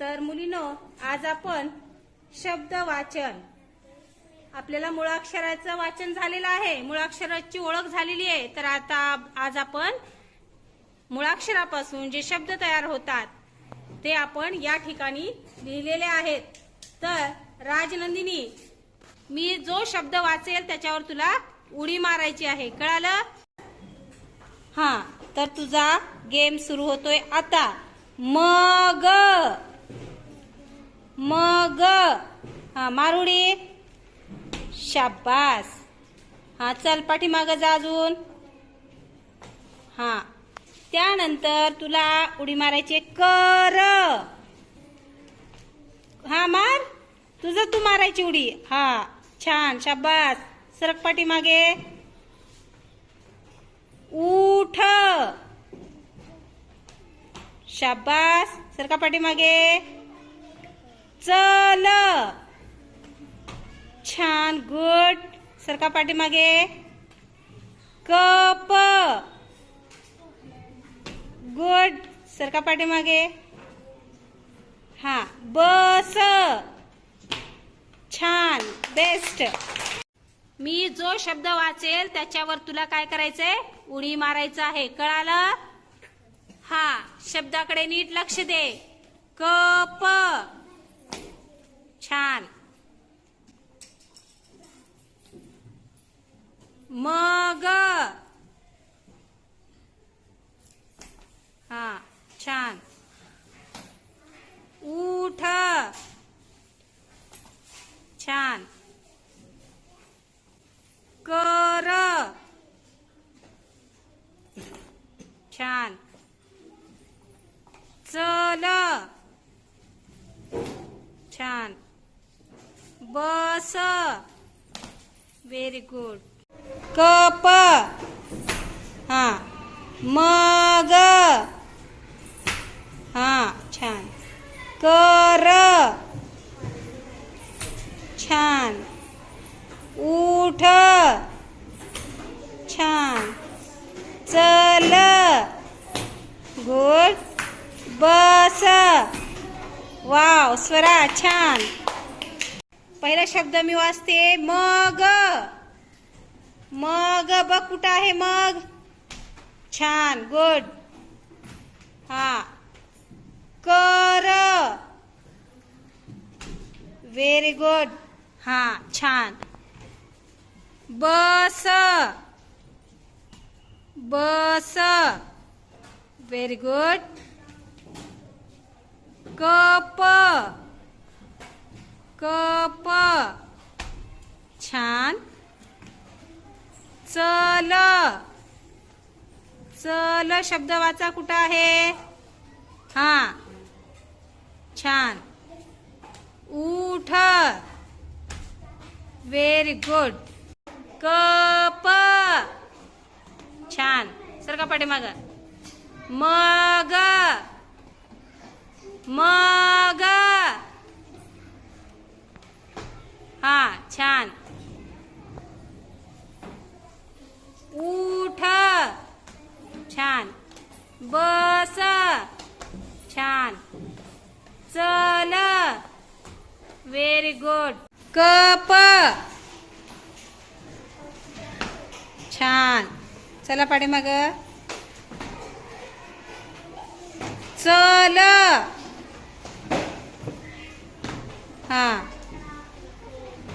तर मुलीनो आज आपण शब्द वाचन. आपल्याला मुळाक्षराचं वाचन झालेलं आहे. मुळाक्षराची ओळख झालेली आहे. तर आता आज आपण मुळाक्षरापासून जे शब्द तयार होतात ते आपण या ठिकाणी लिहिलेले आहेत. तर राजनंदिनी मी जो शब्द वाचेल त्याच्यावर तुला उडी मारायची आहे. कळालं? हा तर तुझा गेम सुरू होतोय आता. मग मग हा मारुडी. शाबास. हा चल पाठीमागं जा अजून. हा त्यानंतर तुला उडी मारायची कर. हा मार. तुझं तू मारायची उडी. हा छान शाबास. सरक पाठीमागे. उठ. शाबास. सरका पाठीमागे. चल. छान गुड. सरका पाठीमागे. कप. गुड. सरका पाठीमागे. हा बस. छान बेस्ट. मी जो शब्द वाचेल त्याच्यावर तुला काय करायचंय? उडी मारायचं आहे. कळालं? हा शब्दाकडे नीट लक्ष दे. कप. छान. मग. हा छान. उठ छान. कर. छान. चल. छान. बस. Very good cup. हा. मग. हा छान. कर. छान. उठ. छान. चल. गुड. बस. वाव स्वरा छान. पहिला शब्द मी वाचते मग. मग बघ कुठं आहे मग. छान गुड हा. कर. व्हेरी गुड हा छान. बस. बस. Very good cup. कप. छान. चल. चल शब्द वाचा कुठं आहे? हा. छान. उठ. Very good cup. छान. सरका पाठीमाग? मग. मग. हा छान. उठ. छान. बस. छान. चल. Very good cup. छान. चला पाठीमाग. चल. हा.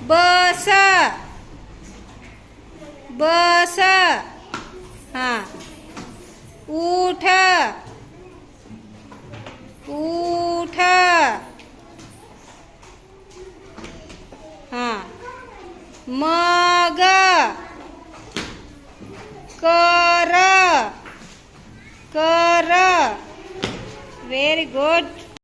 बस। बस। हाँ। उठ। उठ। हाँ। मग। कर। कर। Very good